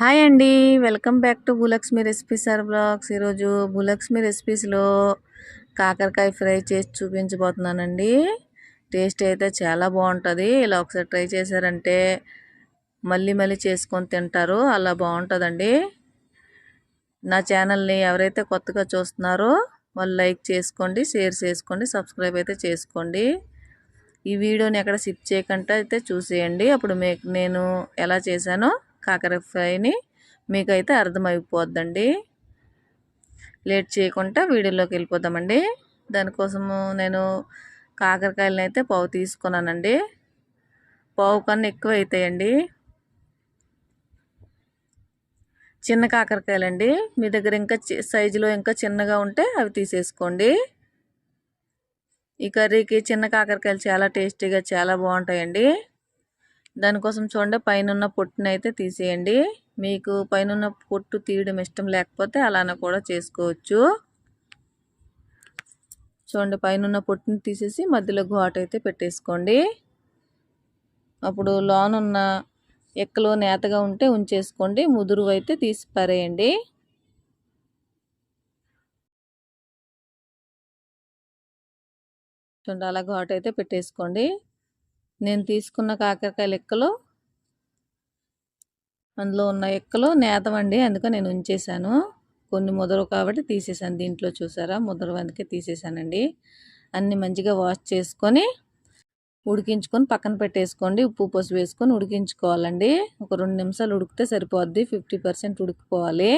Hi అండి. Welcome back to Bhulakshmi recipes or blogs. ఈరోజు భూలక్ష్మి రెసిపీస్లో కాకరకాయ ఫ్రై చేసి చూపించబోతున్నానండి. టేస్ట్ అయితే చాలా బాగుంటుంది. ఇలా ఒకసారి ట్రై చేశారంటే మళ్ళీ మళ్ళీ చేసుకొని తింటారు. అలా బాగుంటుందండి. నా ఛానల్ని ఎవరైతే కొత్తగా చూస్తున్నారో వాళ్ళు లైక్ చేసుకోండి షేర్ చేసుకోండి సబ్స్క్రైబ్ అయితే చేసుకోండి. ఈ వీడియోని ఎక్కడ సిప్ చేయకుండా అయితే చూసేయండి. అప్పుడు మీకు నేను ఎలా చేశానో కాకర ఫ్రైని మీకైతే అర్థమైపోద్దండి. లేట్ చేయకుండా వీడియోలోకి వెళ్ళిపోతామండి దానికోసము నేను కాకరకాయలను అయితే పావు తీసుకున్నానండి. పావు కన్నా ఎక్కువ అవుతాయండి చిన్న కాకరకాయలండి. మీ దగ్గర ఇంకా సైజులో ఇంకా చిన్నగా ఉంటే అవి తీసేసుకోండి. ఈ కర్రీకి చిన్న కాకరకాయలు చాలా టేస్టీగా చాలా బాగుంటాయండి. దానికోసం చూడండి పైన పొట్టునైతే తీసేయండి. మీకు పైన పొట్టు తీయడం ఇష్టం లేకపోతే అలానే కూడా చేసుకోవచ్చు. చూడండి పైన పొట్టుని తీసేసి మధ్యలో ఘాట్ అయితే పెట్టేసుకోండి. అప్పుడు లోనున్న ఎక్కలో నేతగా ఉంటే ఉంచేసుకోండి ముదురు అయితే తీసి పరేయండి. చూడండి అలా ఘాట్ అయితే పెట్టేసుకోండి. నేను తీసుకున్న కాకరకాయల ఎక్కలు అందులో ఉన్న ఎక్కలు నేతవండి అందుకని నేను ఉంచేసాను కొన్ని ముదరు కాబట్టి తీసేసాను దీంట్లో చూసారా? ముదరు అందుకే తీసేసానండి అన్ని మంచిగా వాష్ చేసుకొని ఉడికించుకొని పక్కన పెట్టేసుకోండి. ఉప్పు పసుపు వేసుకొని ఉడికించుకోవాలండి. ఒక రెండు నిమిషాలు ఉడికితే సరిపోద్ది. ఫిఫ్టీ పర్సెంట్ ఉడికిపోవాలి.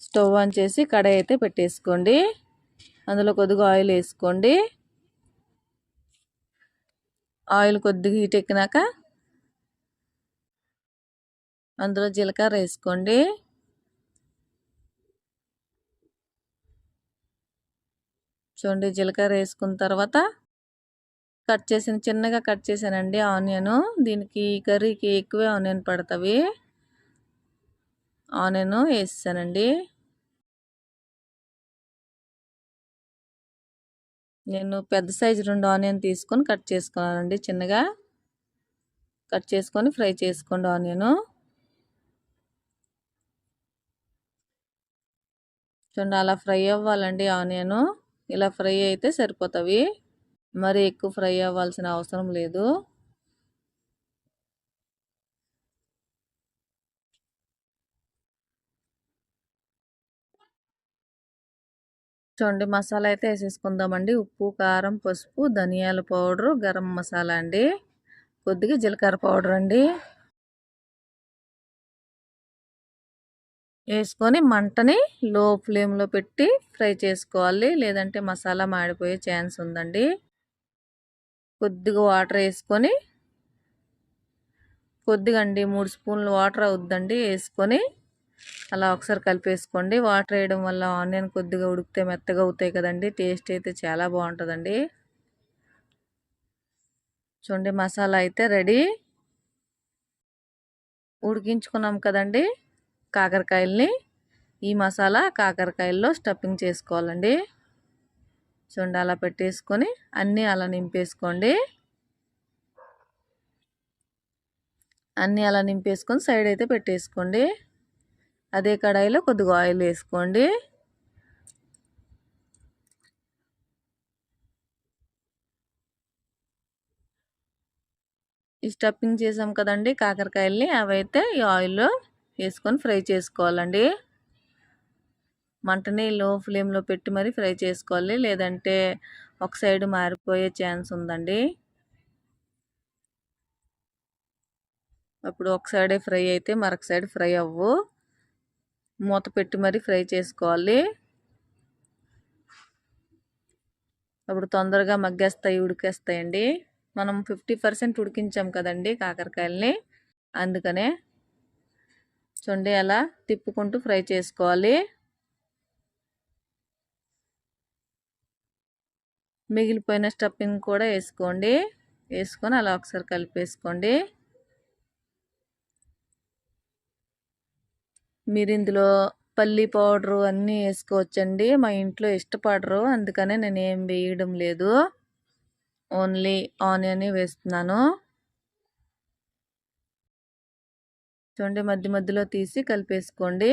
స్టవ్ ఆన్ చేసి కడాయి అయితే పెట్టేసుకోండి. అందులో కొద్దిగా ఆయిల్ వేసుకోండి. ఆయిల్ కొద్దిగా హీట్ ఎక్కినాక అందులో జీలకర్ర వేసుకోండి. చూడండి జీలకర్ర వేసుకున్న తర్వాత కట్ చేసిన చిన్నగా కట్ చేశానండి ఆనియన్. దీనికి కర్రీకి ఎక్కువే ఆనియన్ పడతావి. ఆనియన్ వేసానండి నేను పెద్ద సైజు రెండు ఆనియన్ తీసుకొని కట్ చేసుకున్నానండి చిన్నగా. కట్ చేసుకొని ఫ్రై చేసుకోండి ఆనియను. చూడండి అలా ఫ్రై అవ్వాలండి ఆనియన్. ఇలా ఫ్రై అయితే సరిపోతుంది మరి ఎక్కువ ఫ్రై అవ్వాల్సిన అవసరం లేదు. చూడండి మసాలా అయితే వేసేసుకుందామండి. ఉప్పు కారం పసుపు ధనియాల పౌడరు గరం మసాలా అండి. కొద్దిగా జీలకర్ర పౌడర్ అండి. వేసుకొని మంటని లో ఫ్లేమ్లో పెట్టి ఫ్రై చేసుకోవాలి. లేదంటే మసాలా మాడిపోయే ఛాన్స్ ఉందండి. కొద్దిగా వాటర్ వేసుకొని కొద్దిగా అండి మూడు స్పూన్లు వాటర్ అవుద్దండి. వేసుకొని అలా ఒకసారి కలిపేసుకోండి. వాటర్ వేయడం వల్ల ఆనియన్ కొద్దిగా ఉడికితే మెత్తగా అవుతాయి కదండి. టేస్ట్ అయితే చాలా బాగుంటుందండి. చూడండి మసాలా అయితే రెడీ. ఉడికించుకున్నాం కదండి కాకరకాయల్ని. ఈ మసాలా కాకరకాయల్లో స్టఫింగ్ చేసుకోవాలండి. చూడండి అలా పెట్టేసుకొని అన్నీ అలా నింపేసుకోండి. అన్నీ అలా నింపేసుకొని సైడ్ అయితే పెట్టేసుకోండి. అదే కడాయిలో కొద్దిగా ఆయిల్ వేసుకోండి. ఈ స్టఫింగ్ చేసాం కదండి కాకరకాయల్ని అవైతే ఈ ఆయిల్లో వేసుకొని ఫ్రై చేసుకోవాలండి. మంటని లో ఫ్లేమ్లో పెట్టి మరీ ఫ్రై చేసుకోవాలి. లేదంటే ఒక సైడ్ మారిపోయే ఛాన్స్ ఉందండి. అప్పుడు ఒక సైడే ఫ్రై అయితే మరొక సైడ్ ఫ్రై అవ్వు. మూత పెట్టి మరీ ఫ్రై చేసుకోవాలి. అప్పుడు తొందరగా మగ్గేస్తాయి ఉడికేస్తాయండి. మనం ఫిఫ్టీ పర్సెంట్ ఉడికించాం కదండి కాకరకాయలని. అందుకనే చూడండి అలా తిప్పుకుంటూ ఫ్రై చేసుకోవాలి. మిగిలిపోయిన స్టఫింగ్ కూడా వేసుకోండి. వేసుకొని అలా ఒకసారి కలిపేసుకోండి. మీరు ఇందులో పల్లి పౌడరు అన్నీ వేసుకోవచ్చండి. మా ఇంట్లో ఇష్టపడరు. అందుకనే నేను ఏం వేయడం లేదు. ఓన్లీ ఆనియన్ వేస్తున్నాను. చూడండి మధ్య మధ్యలో తీసి కలిపేసుకోండి.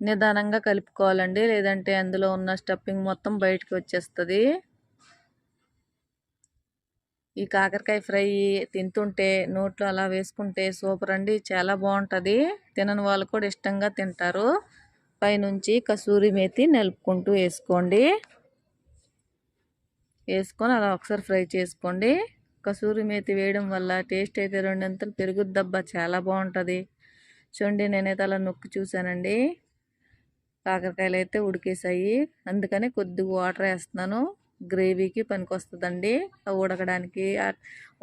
నిదానంగా కలుపుకోవాలండి. లేదంటే అందులో ఉన్న స్టఫింగ్ మొత్తం బయటకు వచ్చేస్తుంది. ఈ కాకరకాయ ఫ్రై తింటుంటే నోట్లో అలా వేసుకుంటే సూపర్ అండి. చాలా బాగుంటుంది. తినని వాళ్ళు కూడా ఇష్టంగా తింటారు. పైనుంచి కసూరి మేతి నలుపుకుంటూ వేసుకోండి. వేసుకొని అలా ఒకసారి ఫ్రై చేసుకోండి. కసూరి మేతి వేయడం వల్ల టేస్ట్ అయితే రెండంతలు పెరుగుద్దబ్బా. చాలా బాగుంటుంది. చూడండి నేనైతే అలా నొక్కి చూశానండి. కాకరకాయలు అయితే ఉడికేసాయి అందుకని కొద్దిగా వాటర్ వేస్తున్నాను. గ్రేవీకి పనికొస్తుందండి. ఉడకడానికి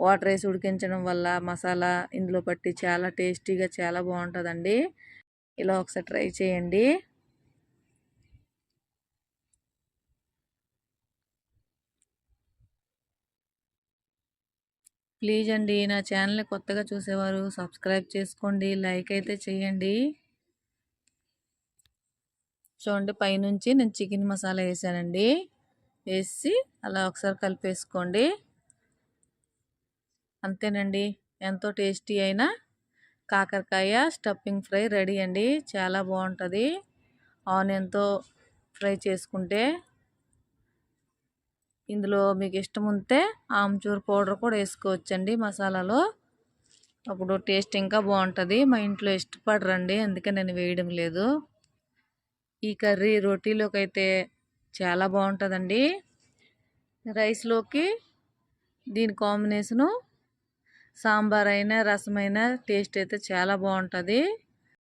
వాటర్ వేసి ఉడికించడం వల్ల మసాలా ఇందులో పట్టి చాలా టేస్టీగా చాలా బాగుంటుందండి. ఇలా ఒకసారి ట్రై చేయండి. ప్లీజ్ అండి నా ఛానల్ని కొత్తగా చూసేవారు సబ్స్క్రైబ్ చేసుకోండి లైక్ అయితే చేయండి. చూడండి పైనుంచి నేను చికెన్ మసాలా వేసానండి. వేసి అలా ఒకసారి కలిపేసుకోండి. అంతేనండి. ఎంతో టేస్టీ అయిన కాకరకాయ స్టఫింగ్ ఫ్రై రెడీ అండి. చాలా బాగుంటుంది. ఆనియన్తో ఫ్రై చేసుకుంటే ఇందులో మీకు ఇష్టం ఉంటే ఆమ్చూర్ పౌడర్ కూడా వేసుకోవచ్చండి మసాలాలో. అప్పుడు టేస్ట్ ఇంకా బాగుంటుంది. మా ఇంట్లో ఇష్టపడరండి. అందుకే నేను వేయడం లేదు. ఈ కర్రీ రోటీలోకి అయితే చాలా బాగుంటుందండి. రైస్లోకి దీని కాంబినేషను సాంబార్ అయినా రసం అయినా టేస్ట్ అయితే చాలా బాగుంటుంది.